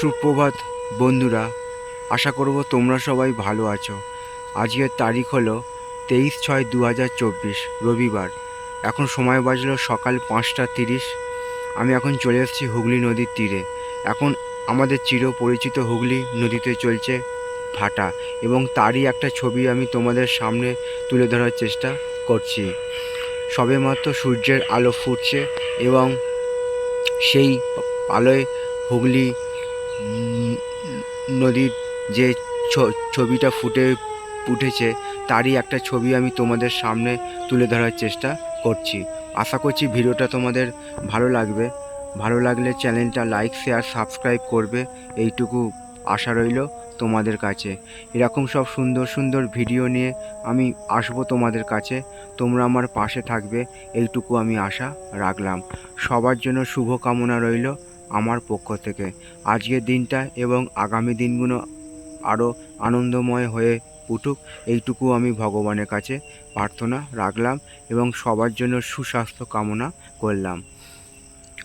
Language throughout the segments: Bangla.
সুপ্রভাত, বন্ধুরা। আশা করব তোমরা সবাই ভালো আছো। আজকের তারিখ হলো তেইশ ছয় দু হাজার চব্বিশ, রবিবার। এখন সময় বাজলো সকাল পাঁচটা তিরিশ। আমি এখন চলে এসেছি হুগলি নদীর তীরে। এখন আমাদের চিরপরিচিত হুগলি নদীতে চলছে ভাটা এবং তারই একটা ছবি আমি তোমাদের সামনে তুলে ধরার চেষ্টা করছি। সবেমাত্র সূর্যের আলো ফুটছে এবং সেই আলোয় হুগলি নদীর যে ছবিটা ফুটে উঠেছে তারই একটা ছবি আমি তোমাদের সামনে তুলে ধরার চেষ্টা করছি। আশা করছি ভিডিওটা তোমাদের ভালো লাগবে। ভালো লাগলে চ্যানেলটা লাইক, শেয়ার, সাবস্ক্রাইব করবে। এইটুকু আশা রইল তোমাদের কাছে। এরকম সব সুন্দর সুন্দর ভিডিও নিয়ে আমি আসব তোমাদের কাছে। তোমরা আমার পাশে থাকবে, এইটুকু আমি আশা রাখলাম। সবার জন্য শুভ কামনা রইল। আমার পক্ষ থেকে। আজকের দিনটা এবং আগামী দিনগুলো আরও আনন্দময় হয়ে উঠুক, এইটুকু আমি ভগবানের কাছে প্রার্থনা রাখলাম এবং সবার জন্য সুস্বাস্থ্য কামনা করলাম।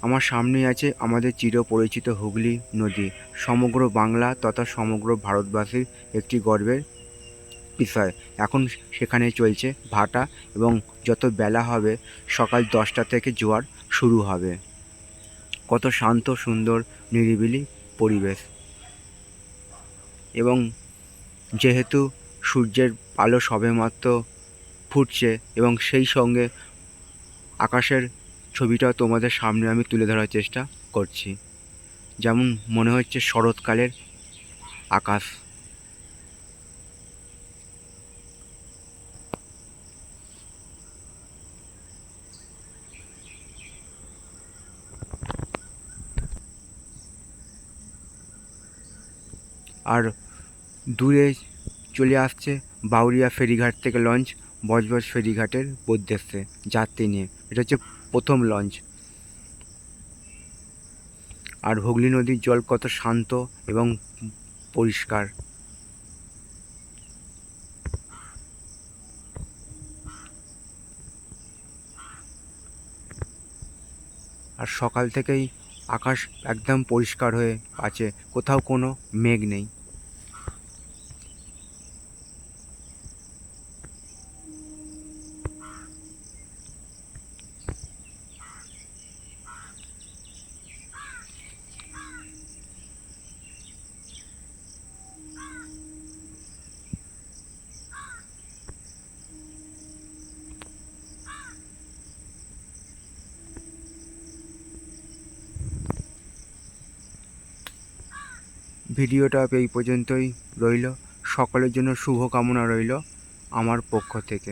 আমার সামনেই আছে আমাদের চিরপরিচিত হুগলি নদী। সমগ্র বাংলা তথা সমগ্র ভারতবাসীর একটি গর্বের বিষয়। এখন সেখানে চলছে ভাটা এবং যত বেলা হবে, সকাল দশটা থেকে জোয়ার শুরু হবে। কত শান্ত, সুন্দর, নিরিবিলি পরিবেশ। এবং যেহেতু সূর্যের আলো সবেমাত্র ফুটছে এবং সেই সঙ্গে আকাশের ছবিটা তোমাদের সামনে আমি তুলে ধরার চেষ্টা করছি। যেমন মনে হচ্ছে শরৎকালের আকাশ। আর দূরে চলে আসছে বাউরিয়া ফেরিঘাট থেকে লঞ্চ, বজবজ ফেরিঘাটের উদ্দেশ্যে যাত্রী নিয়ে। এটা হচ্ছে প্রথম লঞ্চ। আর হুগলি নদীর জল কত শান্ত এবং পরিষ্কার। আর সকাল থেকেই আকাশ একদম পরিষ্কার হয়ে আছে কোথাও কোনো মেঘ নেই। ভিডিওটা এই পর্যন্তই রইল। সকলের জন্য শুভকামনা রইল আমার পক্ষ থেকে।